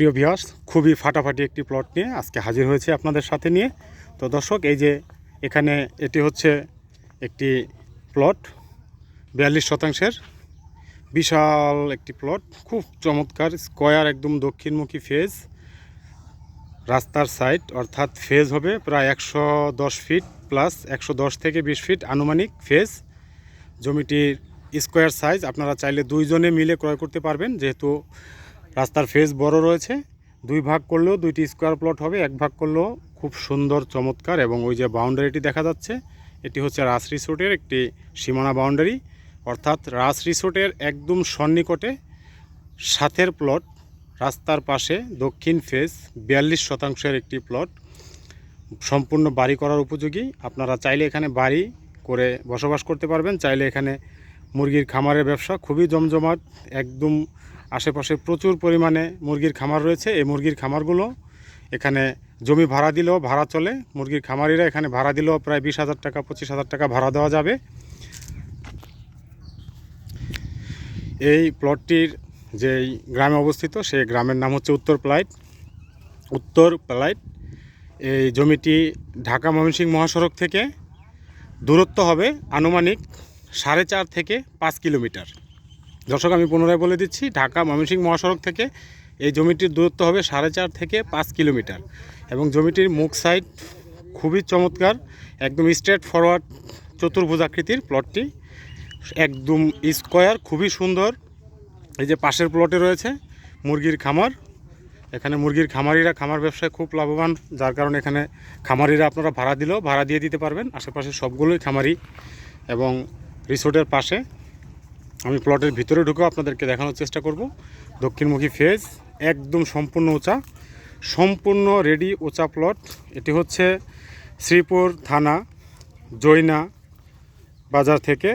প্রিয় ভিউয়ার্স খুবই ফাটাফাটি একটি প্লট নিয়ে আজকে হাজির হয়েছে আপনাদের সাথে নিয়ে। তো দর্শক, এই যে এখানে এটি হচ্ছে একটি প্লট বিয়াল্লিশ শতাংশের বিশাল একটি প্লট খুব চমৎকার স্কোয়ার একদম দক্ষিণমুখী ফেজ রাস্তার সাইড অর্থাৎ ফেজ হবে প্রায় একশো দশ ফিট প্লাস একশো দশ থেকে বিশ ফিট আনুমানিক ফেজ জমিটির স্কোয়ার সাইজ আপনারা চাইলে দুইজনে মিলে ক্রয় করতে পারবেন, যেহেতু রাস্তার ফেস বড় রয়েছে। দুই ভাগ করলেও দুইটি স্কোয়ার প্লট হবে, এক ভাগ করলেও খুব সুন্দর, চমৎকার এবং ওই যে বাউন্ডারিটি দেখা যাচ্ছে, এটি হচ্ছে রাস রিসোর্টের একটি সীমানা বাউন্ডারি অর্থাৎ রাস রিসোর্টের একদম সন্নিকটে সাথের প্লট রাস্তার পাশে দক্ষিণ ফেস বিয়াল্লিশ শতাংশের একটি প্লট সম্পূর্ণ বাড়ি করার উপযোগী। আপনারা চাইলে এখানে বাড়ি করে বসবাস করতে পারবেন, চাইলে এখানে মুরগির খামারের ব্যবসা, খুবই জমজমাট, একদম আশেপাশে প্রচুর পরিমাণে মুরগির খামার রয়েছে। এই মুরগির খামারগুলো এখানে জমি ভাড়া দিলেও ভাড়া চলে। মুরগির খামারিরা এখানে ভাড়া দিলেও প্রায় বিশ হাজার টাকা, পঁচিশ হাজার টাকা ভাড়া দেওয়া যাবে। এই প্লটটির যেই গ্রামে অবস্থিত, সেই গ্রামের নাম হচ্ছে উত্তর প্লাইট। উত্তর প্লাইট, এই জমিটি ঢাকা ময়মনসিংহ মহাসড়ক থেকে দূরত্ব হবে আনুমানিক সাড়ে চার থেকে পাঁচ কিলোমিটার। দর্শক, আমি পুনরায় বলে দিচ্ছি, ঢাকা ময়মনসিংহ মহাসড়ক থেকে এই জমিটির দূরত্ব হবে সাড়ে চার থেকে পাঁচ কিলোমিটার এবং জমিটির মুখ সাইড খুবই চমৎকার, একদম স্ট্রেট ফরওয়ার্ড চতুর্ভুজ আকৃতির প্লটটি, একদম স্কোয়ার, খুবই সুন্দর। এই যে পাশের প্লটে রয়েছে মুরগির খামার, এখানে মুরগির খামারিরা, খামার ব্যবসায় খুব লাভবান, যার কারণে এখানে খামারিরা আপনারা ভাড়া দিলেও ভাড়া দিয়ে দিতে পারবেন। আশেপাশে সবগুলোই খামারি এবং রিসোর্টের পাশে। আমি প্লটের ভিতরে ঢুকেও আপনাদেরকে দেখানোর চেষ্টা করব। দক্ষিণমুখী ফেজ, একদম সম্পূর্ণ উঁচা সম্পূর্ণ রেডি উঁচা প্লট। এটি হচ্ছে শ্রীপুর থানা, জৈনা বাজার থেকে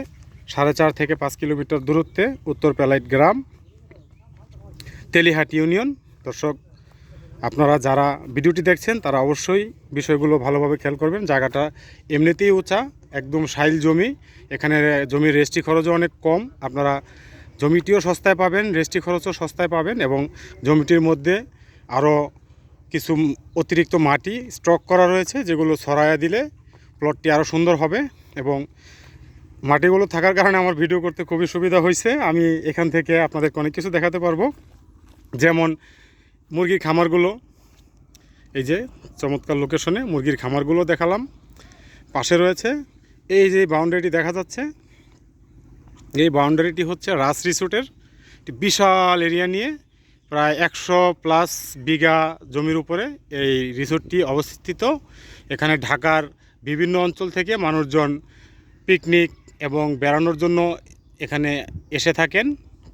সাড়ে চার থেকে পাঁচ কিলোমিটার দূরত্বে উত্তর প্যালাইট গ্রাম, তেলিহাট ইউনিয়ন। দর্শক, আপনারা যারা ভিডিওটি দেখছেন, তারা অবশ্যই বিষয়গুলো ভালোভাবে খেয়াল করবেন। জায়গাটা এমনিতেই উঁচা একদম সাইল জমি। এখানে জমির রেজিস্ট্রি খরচও অনেক কম। আপনারা জমিটিও সস্তায় পাবেন, রেজিস্ট্রি খরচও সস্তায় পাবেন এবং জমিটির মধ্যে আরও কিছু অতিরিক্ত মাটি স্টক করা রয়েছে, যেগুলো ছড়ায়া দিলে প্লটটি আরও সুন্দর হবে এবং মাটিগুলো থাকার কারণে আমার ভিডিও করতে খুবই সুবিধা হয়েছে। আমি এখান থেকে আপনাদেরকে অনেক কিছু দেখাতে পারব। যেমন মুরগির খামারগুলো, এই যে চমৎকার লোকেশনে মুরগির খামারগুলো দেখালাম। পাশে রয়েছে এই যে বাউন্ডারিটি দেখা যাচ্ছে, এই বাউন্ডারিটি হচ্ছে রাস রিসোর্টের বিশাল এরিয়া নিয়ে প্রায় একশো প্লাস বিঘা জমির উপরে এই রিসোর্টটি অবস্থিত। এখানে ঢাকার বিভিন্ন অঞ্চল থেকে মানুষজন পিকনিক এবং বেড়ানোর জন্য এখানে এসে থাকেন।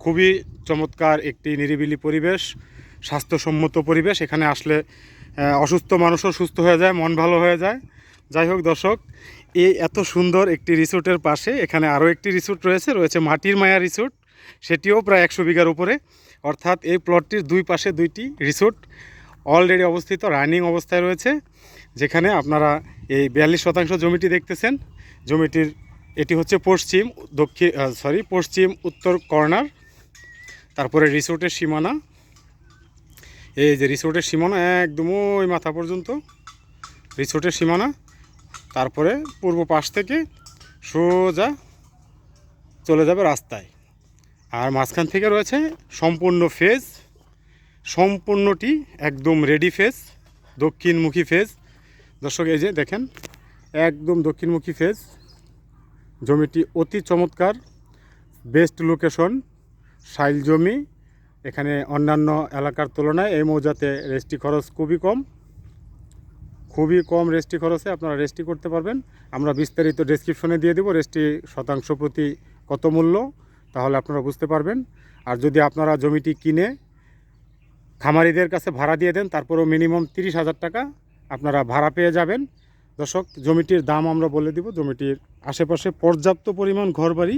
খুবই চমৎকার একটি নিরিবিলি পরিবেশ, স্বাস্থ্যসম্মত পরিবেশ। এখানে আসলে অসুস্থ মানুষও সুস্থ হয়ে যায়, মন ভালো হয়ে যায়। যাই হোক দর্শক, এই এত সুন্দর একটি রিসোর্টের পাশে এখানে আরও একটি রিসোর্ট রয়েছে রয়েছে মাটির মায়া রিসোর্ট, সেটিও প্রায় একশো বিঘার উপরে। অর্থাৎ এই প্লটটির দুই পাশে দুইটি রিসোর্ট অলরেডি অবস্থিত, রানিং অবস্থায় রয়েছে, যেখানে আপনারা এই বিয়াল্লিশ শতাংশ জমিটি দেখতেছেন। জমিটির, এটি হচ্ছে পশ্চিম, দক্ষিণ সরি পশ্চিম, উত্তর কর্নার, তারপরে রিসোর্টের সীমানা। এই যে রিসোর্টের সীমানা, একদম ওই মাথা পর্যন্ত রিসোর্টের সীমানা। তারপরে পূর্ব পাশ থেকে সোজা চলে যাবে রাস্তায়। আর মাঝখান থেকে রয়েছে সম্পূর্ণ ফেজ। সম্পূর্ণটি একদম রেডি ফেজ, দক্ষিণমুখী ফেজ। দর্শক, এই যে দেখেন, একদম দক্ষিণমুখী ফেজ। জমিটি অতি চমৎকার বেস্ট লোকেশন সাইল জমি। এখানে অন্যান্য এলাকার তুলনায় এই মৌজাতে রেস্টি খরচ খুবই কম। খুবই কম রেস্টি খরচে আপনারা রেস্টি করতে পারবেন। আমরা বিস্তারিত ডেসক্রিপশনে দিয়ে দেবো রেস্টি শতাংশ প্রতি কত মূল্য, তাহলে আপনারা বুঝতে পারবেন। আর যদি আপনারা জমিটি কিনে খামারিদের কাছে ভাড়া দিয়ে দেন, তারপরেও মিনিমাম তিরিশ হাজার টাকা আপনারা ভাড়া পেয়ে যাবেন। দর্শক, জমিটির দাম আমরা বলে দিব, জমিটির আশেপাশে পর্যাপ্ত পরিমাণ ঘরবাড়ি,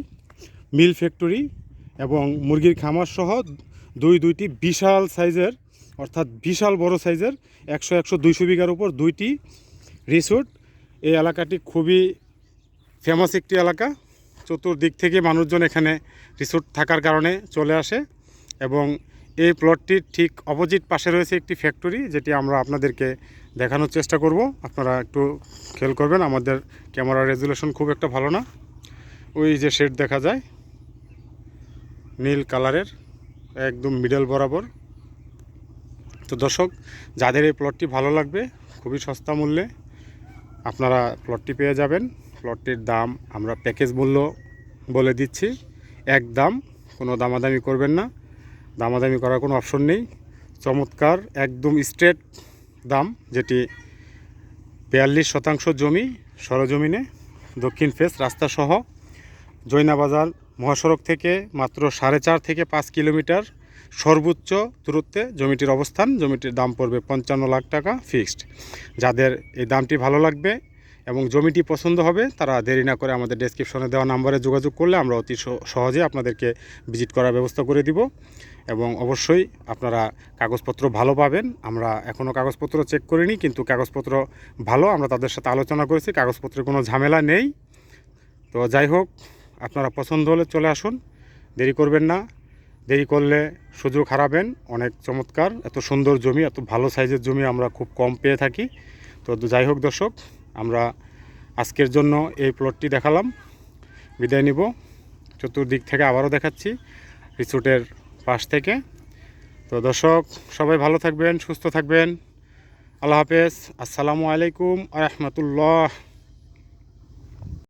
মিল ফ্যাক্টরি এবং মুরগির খামার সহ দুই দুইটি বিশাল সাইজের অর্থাৎ বিশাল বড় সাইজের একশো একশো দুইশো বিঘার উপর দুইটি রিসোর্ট এই এলাকাটি খুবই ফেমাস একটি এলাকা। চতুর্দিক থেকে মানুষজন এখানে রিসোর্ট থাকার কারণে চলে আসে এবং এই প্লটটির ঠিক অপোজিট পাশে রয়েছে একটি ফ্যাক্টরি যেটি আমরা আপনাদেরকে দেখানোর চেষ্টা করব। আপনারা একটু খেয়াল করবেন, আমাদের ক্যামেরা রেজুলেশন খুব একটা ভালো না। ওই যে শেড দেখা যায়, নীল কালারের একদম মিডল বরাবর। তো দর্শক, যাদের এই প্লটটি ভালো লাগবে, খুবই সস্তা মূল্যে আপনারা প্লটটি পেয়ে যাবেন। প্লটটির দাম আমরা প্যাকেজ মূল্য বলে দিচ্ছি। এক দাম, কোনো দামাদামি করবেন না। দামাদামি করার কোনো অপশন নেই। চমৎকার, একদম স্ট্রেট দাম, যেটি বিয়াল্লিশ শতাংশ জমি সরজমিনে, দক্ষিণ ফেস রাস্তাসহ জৈনাবাজার মহাসড়ক থেকে মাত্র সাড়ে চার থেকে পাঁচ কিলোমিটার সর্বোচ্চ দূরত্বে জমিটির অবস্থান, জমিটির দাম পড়বে পঞ্চান্ন লাখ টাকা ফিক্সড। যাদের এই দামটি ভালো লাগবে এবং জমিটি পছন্দ হবে, তারা দেরি না করে আমাদের ডেসক্রিপশনে দেওয়া নাম্বারে যোগাযোগ করলে আমরা অতি সহজে আপনাদেরকে ভিজিট করার ব্যবস্থা করে দিব। এবং অবশ্যই আপনারা কাগজপত্র ভালো পাবেন। আমরা এখনও কাগজপত্র চেক করিনি, কিন্তু কাগজপত্র ভালো, আমরা তাদের সাথে আলোচনা করেছি, কাগজপত্রের কোনো ঝামেলা নেই। তো যাই হোক, আপনারা পছন্দ হলে চলে আসুন, দেরি করবেন না। দেরি করলে সুযোগ হারাবেন। অনেক চমৎকার। এত সুন্দর জমি, এত ভালো সাইজের জমি আমরা খুব কম পেয়ে থাকি। তো যাই হোক দর্শক, আমরা আজকের জন্য এই প্লটটি দেখালাম। বিদায় নিব। চতুর্দিক থেকে আবারও দেখাচ্ছি রিসোর্টের পাশ থেকে। তো দর্শক, সবাই ভালো থাকবেন, সুস্থ থাকবেন। আল্লাহ হাফেজ। আসসালামু আলাইকুম আ রহমতুল্লাহ।